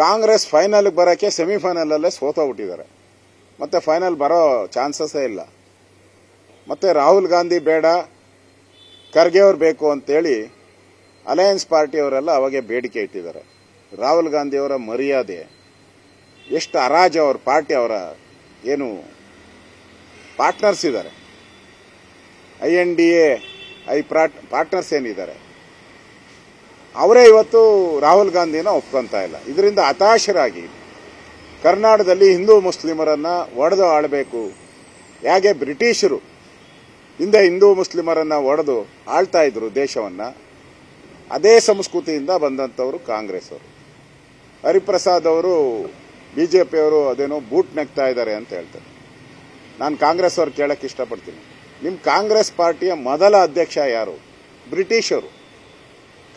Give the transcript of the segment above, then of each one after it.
ಕಾಂಗ್ರೆಸ್ ಫೈನಲ್ಗೆ ಬರೋಕ್ಕೆ ಸೆಮಿಫೈನಲಲ್ಲೇ ಸೋತೋಗ್ಬಿಟ್ಟಿದ್ದಾರೆ ಮತ್ತೆ ಫೈನಲ್ ಬರೋ ಚಾನ್ಸಸ್ಸೇ ಇಲ್ಲ. ಮತ್ತೆ ರಾಹುಲ್ ಗಾಂಧಿ ಬೇಡ, ಖರ್ಗೆ ಅವ್ರು ಬೇಕು ಅಂತೇಳಿ ಅಲಯನ್ಸ್ ಪಾರ್ಟಿಯವರೆಲ್ಲ ಅವಾಗೆ ಬೇಡಿಕೆ ಇಟ್ಟಿದ್ದಾರೆ. ರಾಹುಲ್ ಗಾಂಧಿಯವರ ಮರ್ಯಾದೆ, ಎಷ್ಟು ಅರಾಜ ಅವ್ರ ಪಾರ್ಟಿ ಅವರ ಏನು ಪಾರ್ಟ್ನರ್ಸ್ ಇದ್ದಾರೆ. I N D A I partners ಏನಿದ್ದಾರೆ. ಅವರೇ ಇವತ್ತು ರಾಹುಲ್ ಗಾಂಧಿನ ಒಪ್ಕೊಂತ ಇಲ್ಲ. ಇದರಿಂದ ಹತಾಶರಾಗಿ ಕರ್ನಾಟಕದಲ್ಲಿ ಹಿಂದೂ ಮುಸ್ಲಿಮರನ್ನ ಒಡೆದು ಆಳಬೇಕು. ಹೇಗೆ ಬ್ರಿಟಿಷರು ಹಿಂದೆ ಹಿಂದೂ ಮುಸ್ಲಿಮರನ್ನ ಒಡೆದು ಆಳ್ತಾ ಇದ್ರು ದೇಶವನ್ನ, ಅದೇ ಸಂಸ್ಕೃತಿಯಿಂದ ಬಂದಂಥವರು ಕಾಂಗ್ರೆಸ್ ಅವರು. ಹರಿಪ್ರಸಾದ್ ಅವರು ಬಿಜೆಪಿಯವರು ಅದೇನೋ ಬೂಟ್ ನೆಗ್ತಾ ಇದ್ದಾರೆ ಅಂತ ಹೇಳ್ತಾರೆ. ನಾನು ಕಾಂಗ್ರೆಸ್ ಅವ್ರು ಕೇಳಕ್ಕೆ ಇಷ್ಟಪಡ್ತೀನಿ. ನಿಮ್ಮ ಕಾಂಗ್ರೆಸ್ ಪಾರ್ಟಿಯ ಮೊದಲ ಅಧ್ಯಕ್ಷ ಯಾರು? ಬ್ರಿಟಿಷರು.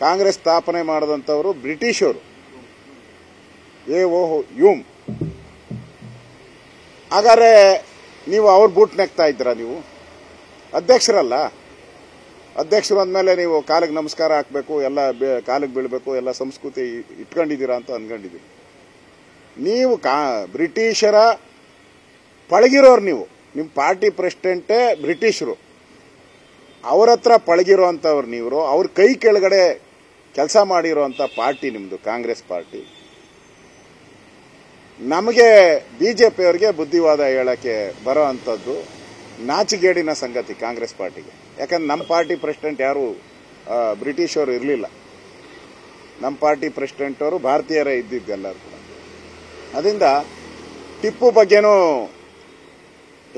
ಕಾಂಗ್ರೆಸ್ ಸ್ಥಾಪನೆ ಮಾಡಿದಂಥವರು ಬ್ರಿಟಿಷರು. ಎ ಓಹೋ ಯೂಮ್. ಹಾಗಾದ್ರೆ ನೀವು ಅವ್ರ ಬೂಟ್ ನೆಕ್ತಾ ಇದ್ದೀರಾ ನೀವು? ಅಧ್ಯಕ್ಷರಲ್ಲ? ಅಧ್ಯಕ್ಷರು ಅಂದಮೇಲೆ ನೀವು ಕಾಲಿಗೆ ನಮಸ್ಕಾರ ಹಾಕಬೇಕು, ಎಲ್ಲ ಕಾಲಿಗೆ ಬೀಳಬೇಕು, ಎಲ್ಲ ಸಂಸ್ಕೃತಿ ಇಟ್ಕೊಂಡಿದ್ದೀರಾ ಅಂತ ಅಂದ್ಕೊಂಡಿದ್ದೀರಿ. ನೀವು ಕಾ, ಬ್ರಿಟಿಷರ ಪಳಗಿರೋರು ನೀವು. ನಿಮ್ಮ ಪಾರ್ಟಿ ಪ್ರೆಸಿಡೆಂಟೇ ಬ್ರಿಟಿಷರು. ಅವ್ರ ಹತ್ರ ಪಳಗಿರೋಂಥವ್ರು ನೀವು ಅವ್ರ ಕೈ ಕೆಳಗಡೆ ಕೆಲಸ ಮಾಡಿರುವಂಥ ಪಾರ್ಟಿ ನಿಮ್ಮದು ಕಾಂಗ್ರೆಸ್ ಪಾರ್ಟಿ. ನಮಗೆ ಬಿಜೆಪಿಯವರಿಗೆ ಬುದ್ಧಿವಾದ ಹೇಳಕ್ಕೆ ಬರೋ ಅಂಥದ್ದು ನಾಚಿಗೇಡಿನ ಸಂಗತಿ ಕಾಂಗ್ರೆಸ್ ಪಾರ್ಟಿಗೆ. ಯಾಕಂದ್ರೆ ನಮ್ಮ ಪಾರ್ಟಿ ಪ್ರೆಸಿಡೆಂಟ್ ಯಾರು ಬ್ರಿಟಿಷರು ಇರಲಿಲ್ಲ. ನಮ್ಮ ಪಾರ್ಟಿ ಪ್ರೆಸಿಡೆಂಟ್ ಅವರು ಭಾರತೀಯರೇ ಇದ್ದಿದ್ದೆಲ್ಲರೂ ಕೂಡ. ಅದರಿಂದ ಟಿಪ್ಪು ಬಗ್ಗೆನೂ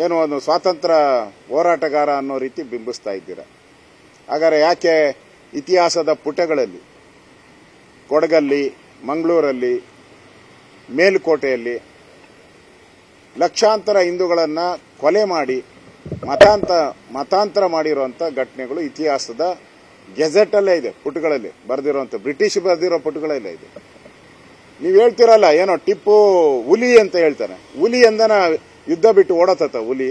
ಏನು ಒಂದು ಸ್ವಾತಂತ್ರ್ಯ ಹೋರಾಟಗಾರ ಅನ್ನೋ ರೀತಿ ಬಿಂಬಿಸ್ತಾ ಇದ್ದೀರಾ. ಹಾಗಾದ್ರೆ ಯಾಕೆ ಇತಿಹಾಸದ ಪುಟಗಳಲ್ಲಿ, ಕೊಡಗಲ್ಲಿ, ಮಂಗಳೂರಲ್ಲಿ, ಮೇಲುಕೋಟೆಯಲ್ಲಿ ಲಕ್ಷಾಂತರ ಹಿಂದೂಗಳನ್ನು ಕೊಲೆ ಮಾಡಿ, ಮತಾಂತ, ಮತಾಂತರ ಮಾಡಿರುವಂಥ ಘಟನೆಗಳು ಇತಿಹಾಸದ ಗೆಜೆಟಲ್ಲೇ ಇದೆ, ಪುಟಗಳಲ್ಲಿ ಬರೆದಿರುವಂಥ ಬ್ರಿಟಿಷ್ ಬರೆದಿರೋ ಪುಟಗಳಲ್ಲೇ ಇದೆ. ನೀವು ಹೇಳ್ತಿರಲ್ಲ, ಏನೋ ಟಿಪ್ಪು ಹುಲಿ ಅಂತ ಹೇಳ್ತಾನೆ ಹುಲಿ ಎಂದನ ಯುದ್ಧ ಬಿಟ್ಟು ಓಡತ್ತ ಹುಲಿ?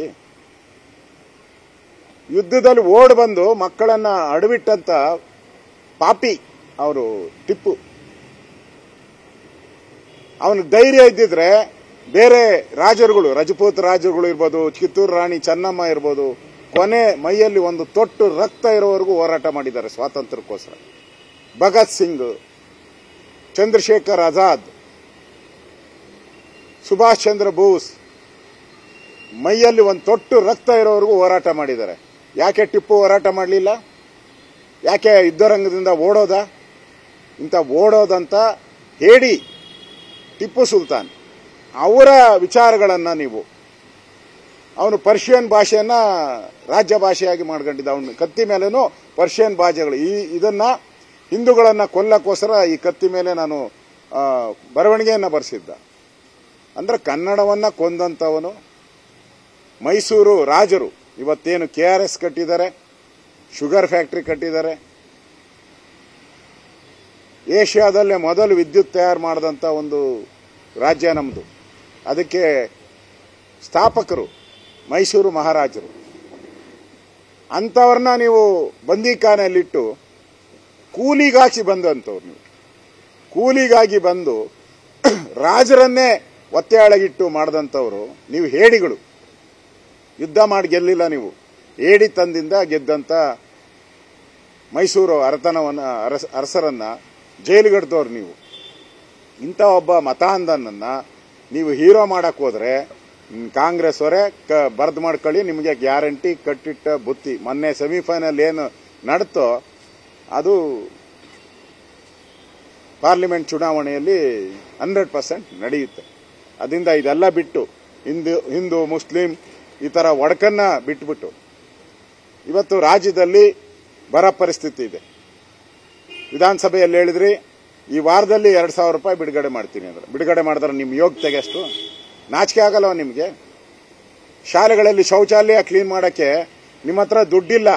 ಯುದ್ಧದಲ್ಲಿ ಓಡ್ ಬಂದು ಮಕ್ಕಳನ್ನ ಅಡವಿಟ್ಟಂತ ಪಾಪಿ, ಅವರು ಟಿಪ್ಪು. ಅವನ ಧೈರ್ಯ ಇದ್ದಿದ್ರೆ ಬೇರೆ ರಾಜರುಗಳು, ರಜಪೂತ್ ರಾಜರುಗಳು ಇರ್ಬೋದು, ಕಿತ್ತೂರು ರಾಣಿ ಚೆನ್ನಮ್ಮ ಇರ್ಬೋದು, ಕೊನೆ ಮೈಯಲ್ಲಿ ಒಂದು ತೊಟ್ಟು ರಕ್ತ ಇರೋವರೆಗೂ ಹೋರಾಟ ಮಾಡಿದ್ದಾರೆ ಸ್ವಾತಂತ್ರ್ಯಕ್ಕೋಸ್ಕರ. ಭಗತ್ ಸಿಂಗ್, ಚಂದ್ರಶೇಖರ್ ಆಜಾದ್, ಸುಭಾಷ್ ಚಂದ್ರ ಬೋಸ್ ಮೈಯಲ್ಲಿ ಒಂದು ತೊಟ್ಟು ರಕ್ತ ಇರೋವರೆಗೂ ಹೋರಾಟ ಮಾಡಿದ್ದಾರೆ. ಯಾಕೆ ಟಿಪ್ಪು ಹೋರಾಟ ಮಾಡಲಿಲ್ಲ? ಯಾಕೆ ಯುದ್ಧರಂಗದಿಂದ ಓಡೋದ? ಇಂಥ ಓಡೋದಂತ ಹೇಳಿ ಟಿಪ್ಪು ಸುಲ್ತಾನ್. ಅವರ ವಿಚಾರಗಳನ್ನು ನೀವು. ಅವನು ಪರ್ಷಿಯನ್ ಭಾಷೆಯನ್ನ ರಾಜ್ಯ ಭಾಷೆಯಾಗಿ ಮಾಡ್ಕೊಂಡಿದ್ದ. ಅವನು ಕತ್ತಿ ಮೇಲೇನು ಪರ್ಷಿಯನ್ ಭಾಷೆಗಳು. ಈ ಇದನ್ನ ಹಿಂದೂಗಳನ್ನ ಕೊಲ್ಲಕ್ಕೋಸ್ಕರ ಈ ಕತ್ತಿ ಮೇಲೆ ನಾನು ಬರವಣಿಗೆಯನ್ನು ಬರೆಸಿದ್ದ. ಅಂದರೆ ಕನ್ನಡವನ್ನ ಕೊಂದಂಥವನು ಮೈಸೂರು ರಾಜರು. ಇವತ್ತೇನು ಕೆ ಆರ್ ಎಸ್ ಕಟ್ಟಿದ್ದಾರೆ? ಶುಗರ್ ಫ್ಯಾಕ್ಟ್ರಿ ಕಟ್ಟಿದ್ದಾರೆ. ಏಷ್ಯಾದಲ್ಲೇ ಮೊದಲು ವಿದ್ಯುತ್ ತಯಾರು ಮಾಡಿದಂಥ ಒಂದು ರಾಜ್ಯ ನಮ್ಮದು ಅದಕ್ಕೆ ಸ್ಥಾಪಕರು ಮೈಸೂರು ಮಹಾರಾಜರು. ಅಂಥವ್ರನ್ನ ನೀವು ಬಂದಿಖಾನೆಯಲ್ಲಿಟ್ಟು ಕೂಲಿಗಾಚಿ ಬಂದಂಥವ್ರು ನೀವು. ಕೂಲಿಗಾಗಿ ಬಂದು ರಾಜರನ್ನೇ ಒತ್ತೆಯಾಳಗಿಟ್ಟು ಮಾಡಿದಂಥವ್ರು ನೀವು ಹೇಳಿಗಳು ಯುದ್ಧ ಮಾಡಿ ಗೆಲ್ಲಿಲ್ಲ ನೀವು. ಏಡಿ ತಂದಿಂದ ಗೆದ್ದಂತ ಮೈಸೂರು ಅರತನವನ್ನ ಅರಸ, ಅರಸರನ್ನ ಜೈಲಿಗಡ್ದವ್ರು ನೀವು. ಇಂಥ ಒಬ್ಬ ಮತಾಂಧನನ್ನ ನೀವು ಹೀರೋ ಮಾಡಕ್ ಹೋದ್ರೆ ಕಾಂಗ್ರೆಸ್ ಅವರೇ ಬರ್ದ್ ಮಾಡ್ಕೊಳ್ಳಿ, ನಿಮಗೆ ಗ್ಯಾರಂಟಿ ಕಟ್ಟಿಟ್ಟ ಬುತ್ತಿ. ಮೊನ್ನೆ ಸೆಮಿಫೈನಲ್ ಏನು ನಡೆತೋ, ಅದು ಪಾರ್ಲಿಮೆಂಟ್ ಚುನಾವಣೆಯಲ್ಲಿ ಹಂಡ್ರೆಡ್ ಪರ್ಸೆಂಟ್ ನಡೆಯುತ್ತೆ. ಅದರಿಂದ ಇದೆಲ್ಲ ಬಿಟ್ಟು, ಹಿಂದೂ ಹಿಂದೂ, ಮುಸ್ಲಿಂ ಈ ಥರ ಒಡಕನ್ನ ಬಿಟ್ಬಿಟ್ಟು ಇವತ್ತು ರಾಜ್ಯದಲ್ಲಿ ಬರ ಪರಿಸ್ಥಿತಿ ಇದೆ. ವಿಧಾನಸಭೆಯಲ್ಲಿ ಹೇಳಿದ್ರಿ, ಈ ವಾರದಲ್ಲಿ ಎರಡು ಸಾವಿರ ರೂಪಾಯಿ ಬಿಡುಗಡೆ ಮಾಡ್ತೀನಿ ಅಂದ್ರೆ. ಬಿಡುಗಡೆ ಮಾಡಿದ್ರೆ ನಿಮ್ಮ ಯೋಗ್ಯತೆಗೆ ಅಷ್ಟು? ನಾಚಿಕೆ ಆಗಲ್ಲ ನಿಮಗೆ? ಶಾಲೆಗಳಲ್ಲಿ ಶೌಚಾಲಯ ಕ್ಲೀನ್ ಮಾಡೋಕ್ಕೆ ನಿಮ್ಮ ಹತ್ರ ದುಡ್ಡಿಲ್ಲ.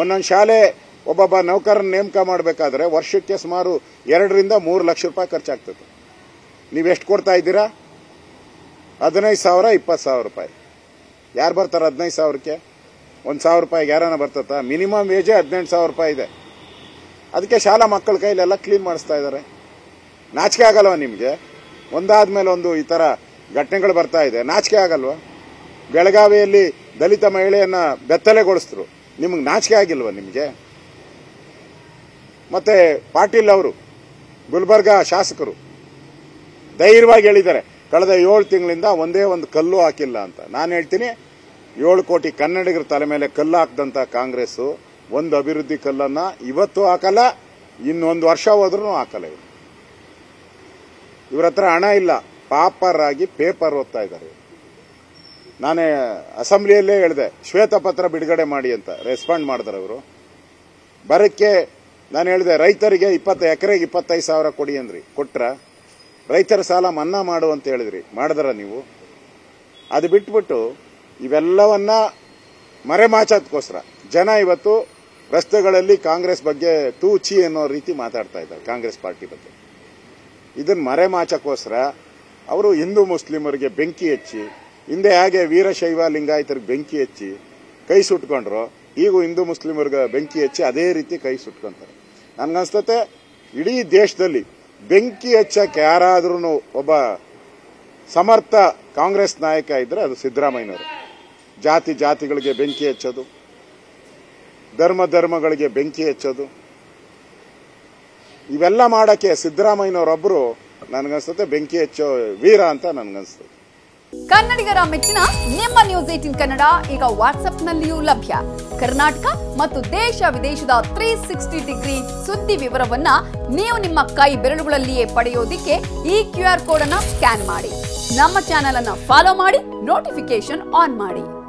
ಒಂದೊಂದು ಶಾಲೆ ಒಬ್ಬೊಬ್ಬ ನೌಕರನ ನೇಮಕ ಮಾಡಬೇಕಾದ್ರೆ ವರ್ಷಕ್ಕೆ ಸುಮಾರು ಎರಡರಿಂದ ಮೂರು ಲಕ್ಷ ರೂಪಾಯಿ ಖರ್ಚಾಗ್ತದೆ. ನೀವೆಷ್ಟು ಕೊಡ್ತಾ ಇದ್ದೀರಾ? ಹದಿನೈದು ಸಾವಿರ, ಇಪ್ಪತ್ತು ಸಾವಿರ ರೂಪಾಯಿ. ಯಾರು ಬರ್ತಾರೆ ಹದಿನೈದು ಸಾವಿರಕ್ಕೆ? ಒಂದು ಸಾವಿರ ರೂಪಾಯಿಗೆ ಯಾರನ್ನ ಬರ್ತತ್ತಾ ಮಿನಿಮಮ್ ವೇಜೇ ಹದಿನೆಂಟು ಸಾವಿರ ರೂಪಾಯಿ ಇದೆ. ಅದಕ್ಕೆ ಶಾಲಾ ಮಕ್ಕಳ ಕೈಲೆಲ್ಲ ಕ್ಲೀನ್ ಮಾಡಿಸ್ತಾ ಇದ್ದಾರೆ. ನಾಚಿಕೆ ಆಗಲ್ವಾ ನಿಮಗೆ? ಒಂದಾದ ಮೇಲೆ ಒಂದು ಈ ಥರ ಘಟನೆಗಳು ಬರ್ತಾ ಇದೆ. ನಾಚಿಕೆ ಆಗಲ್ವಾ? ಬೆಳಗಾವಿಯಲ್ಲಿ ದಲಿತ ಮಹಿಳೆಯನ್ನ ಬೆತ್ತಲೆಗೊಳಿಸಿದ್ರು ನಿಮಗೆ ನಾಚಿಕೆ ಆಗಿಲ್ವಾ ನಿಮಗೆ? ಮತ್ತೆ ಪಾಟೀಲ್ ಅವರು, ಗುಲ್ಬರ್ಗಾ ಶಾಸಕರು, ಧೈರ್ಯವಾಗಿ ಹೇಳಿದ್ದಾರೆ. ಕಳೆದ ಏಳು ತಿಂಗಳಿಂದ ಒಂದೇ ಒಂದು ಕಲ್ಲು ಹಾಕಿಲ್ಲ ಅಂತ. ನಾನು ಹೇಳ್ತೀನಿ ಏಳು ಕೋಟಿ ಕನ್ನಡಿಗರ ತಲೆ ಮೇಲೆ ಕಲ್ಲು ಹಾಕದಂತ ಕಾಂಗ್ರೆಸ್ ಒಂದು ಅಭಿವೃದ್ಧಿ ಕಲ್ಲನ್ನ ಇವತ್ತು ಹಾಕಲ್ಲ, ಇನ್ನೊಂದು ವರ್ಷ ಹೋದ್ರೂ ಹಾಕಲ್ಲ ಇವರು. ಇವ್ರ ಹತ್ರ ಹಣ ಇಲ್ಲ ಪಾಪರ್ ಆಗಿ ಪೇಪರ್ ಓದ್ತಾ ಇದ್ದಾರೆ. ನಾನೇ ಅಸೆಂಬ್ಲಿಯಲ್ಲೇ ಹೇಳಿದೆ, ಶ್ವೇತಪತ್ರ ಬಿಡುಗಡೆ ಮಾಡಿ ಅಂತ ರೆಸ್ಪಾಂಡ್ ಮಾಡಿದ್ರು ಅವರು ಬರಕ್ಕೆ ನಾನು ಹೇಳಿದೆ, ರೈತರಿಗೆ ಇಪ್ಪತ್ತು, ಎಕರೆಗೆ ಇಪ್ಪತ್ತೈದು ಸಾವಿರ ಕೊಡಿ ಅಂದ್ರಿ, ಕೊಟ್ರ? ರೈತರ ಸಾಲ ಮನ್ನಾ ಮಾಡು ಅಂತ ಹೇಳಿದ್ರಿ, ಮಾಡಿದ್ರ ನೀವು? ಅದು ಬಿಟ್ಬಿಟ್ಟು ಇವೆಲ್ಲವನ್ನ ಮರೆಮಾಚೋದಕ್ಕೋಸ್ಕರ ಜನ ಇವತ್ತು ರಸ್ತೆಗಳಲ್ಲಿ ಕಾಂಗ್ರೆಸ್ ಬಗ್ಗೆ ತೂಚಿ ಅನ್ನೋ ರೀತಿ ಮಾತಾಡ್ತಾ ಇದ್ದಾರೆ, ಕಾಂಗ್ರೆಸ್ ಪಾರ್ಟಿ ಬಗ್ಗೆ. ಇದನ್ನ ಮರೆಮಾಚಕ್ಕೋಸ್ಕರ ಅವರು ಹಿಂದೂ ಮುಸ್ಲಿಮರಿಗೆ ಬೆಂಕಿ ಹಚ್ಚಿ, ಹಿಂದೆ ಹೇಗೆ ವೀರಶೈವ ಲಿಂಗಾಯತರಿಗೆ ಬೆಂಕಿ ಹಚ್ಚಿ ಕೈ ಸುಟ್ಕೊಂಡ್ರು, ಈಗ ಹಿಂದೂ ಮುಸ್ಲಿಮರಿಗೆ ಬೆಂಕಿ ಹಚ್ಚಿ ಅದೇ ರೀತಿ ಕೈ ಸುಟ್ಕೊಂತಾರೆ. ನನಗನ್ಸ್ತತೆ ಇಡೀ ದೇಶದಲ್ಲಿ ಬೆಂಕಿ ಹಚ್ಚಕ್ಕೆ ಯಾರಾದ್ರೂ ಒಬ್ಬ ಸಮರ್ಥ ಕಾಂಗ್ರೆಸ್ ನಾಯಕ ಇದ್ರೆ ಅದು ಸಿದ್ದರಾಮಯ್ಯನವರು. ಜಾತಿ ಜಾತಿಗಳಿಗೆ ಬೆಂಕಿ ಹಚ್ಚೋದು. ಧರ್ಮ ಧರ್ಮಗಳಿಗೆ ಬೆಂಕಿ ಹಚ್ಚೋದು. ಇವೆಲ್ಲ ಮಾಡಕ್ಕೆ ಸಿದ್ದರಾಮಯ್ಯನವರೊಬ್ಬರು ನನಗನ್ಸುತ್ತೆ ಬೆಂಕಿ ಹಚ್ಚೋ ವೀರ ಅಂತ ನನಗನ್ಸುತ್ತೆ. ಕನ್ನಡಿಗರ ಮೆಚ್ಚಿನ ನಿಮ್ಮ ನ್ಯೂಸ್ ಏಟಿನ್ ಕನ್ನಡ ಈಗ ವಾಟ್ಸ್ಆಪ್ನಲ್ಲಿಯೂ ಲಭ್ಯ. ಕರ್ನಾಟಕ ಮತ್ತು ದೇಶ ವಿದೇಶದ ತ್ರೀ ಸಿಕ್ಸ್ಟಿ ಡಿಗ್ರಿ ಸುದ್ದಿ ವಿವರವನ್ನ ನೀವು ನಿಮ್ಮ ಕೈ ಬೆರಳುಗಳಲ್ಲಿಯೇ ಪಡೆಯೋದಿಕ್ಕೆ ಈ ಕ್ಯೂ ಆರ್ ಕೋಡ್ ಅನ್ನ ಸ್ಕ್ಯಾನ್ ಮಾಡಿ. ನಮ್ಮ ಚಾನೆಲ್ ಅನ್ನ ಫಾಲೋ ಮಾಡಿ ನೋಟಿಫಿಕೇಶನ್ ಆನ್ ಮಾಡಿ.